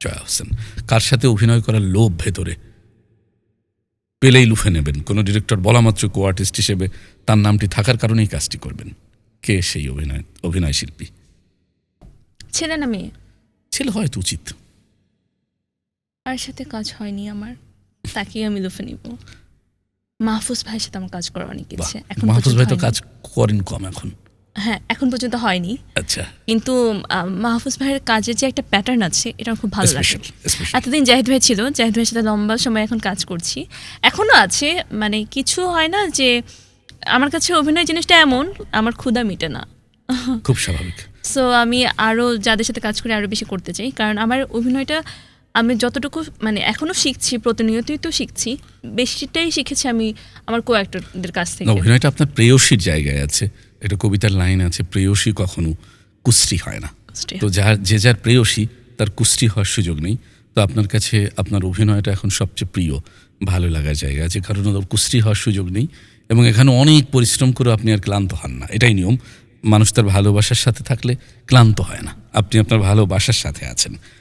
জয়া হোসেন। কার সাথে অভিনয় করার লোভ ভেতরে? পেলেই লুফে নেবেন। কোনো ডিরেক্টর বলা মাত্র কো আর্টিস্ট হিসেবে তার নামটি থাকার কারণেই কাজটি করবেন। কে সেই অভিনয় অভিনয় শিল্পী? ছেলে না মেয়ে? ছেলে হয়তো উচিত। আর সাথে কাজ হয়নি আমার? তাকেই আমি লুফে নিব। মাহফুজ ভাইয়ের সাথে আমার কাজ করার অনেক ইচ্ছে। এখন মাহফুজ ভাই তো কাজ করেন কম এখন। হ্যাঁ এখন পর্যন্ত হয়নি। আচ্ছা। কিন্তু মাহফুজ ভাইয়ের কাজের যে একটা প্যাটার্ন আছে এটা আমার খুব ভালো লাগে। এতদিন জাহিদ ভাই ছিল জাহিদ ভাইয়ের সাথে লম্বা সময় এখন কাজ করছি। এখনও আছে মানে কিছু হয় না যে আমার কাছে অভিনয় জিনিসটা এমন আমার ক্ষুধা মিটে না। খুব স্বাভাবিক। সো আমি আরও যাদের সাথে কাজ করে আরও বেশি করতে চাই কারণ আমার অভিনয়টা আমি যতটুকু মানে এখনও শিখছি প্রতিনিয়তই তো শিখছি বেশিটাই শিখেছি আমি আমার কো অ্যাক্টরদের কাছ থেকে। অভিনয়টা আপনার প্রেয়সীর জায়গায় আছে। এটা কবিতার লাইন আছে প্রেয়সী কখনো কুস্তি হয় না। তো যার যে যার প্রেয়সী তার কুস্তি হওয়ার সুযোগ নেই। তো আপনার কাছে আপনার অভিনয়টা এখন সবচেয়ে প্রিয় ভালো লাগার জায়গা আছে কারণ ওর কুস্তি হওয়ার সুযোগ নেই এবং এখানে অনেক পরিশ্রম করে আপনি আর ক্লান্ত হন না। এটাই নিয়ম। মানুষ তার ভালোবাসার সাথে থাকলে ক্লান্ত হয় না। আপনি আপনার ভালোবাসার সাথে আছেন।